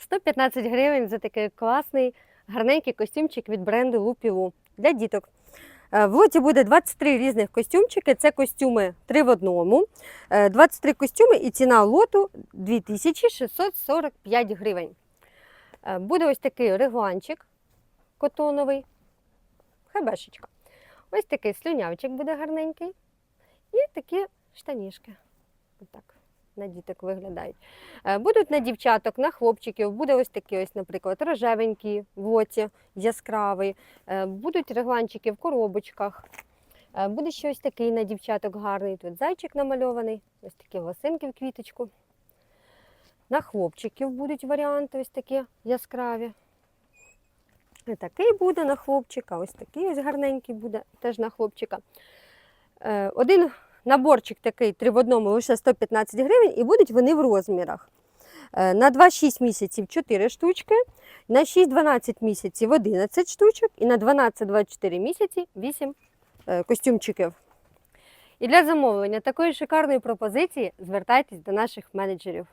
115 гривень за такий класний, гарненький костюмчик від бренду Лупілу для діток. Е, В лоті буде 23 різних костюмчики. Це костюми 3 в одному. Е, 23 костюми і ціна лоту 2645 гривень. Е, Буде ось такий регланчик котоновий, хебешечка. Ось такий слюнявчик буде гарненький. І такі штанішки. Отак на діток виглядають. Е, Будуть на дівчаток, на хлопчиків. Буде ось такий, ось, наприклад, рожевенький в лоті, яскравий. Е, Будуть регланчики в коробочках. Е, Буде ще ось такий на дівчаток гарний. Тут зайчик намальований, ось такі лосинки в квіточку. На хлопчиків будуть варіанти ось такі яскраві. І такий буде на хлопчика, ось такий ось гарненький буде теж на хлопчика. Один наборчик такий три в одному лише 115 гривень, і будуть вони в розмірах. Е, На 2-6 місяців 4 штучки, на 6-12 місяців 11 штучок, і на 12-24 місяці 8 е, костюмчиків. І для замовлення такої шикарної пропозиції звертайтесь до наших менеджерів.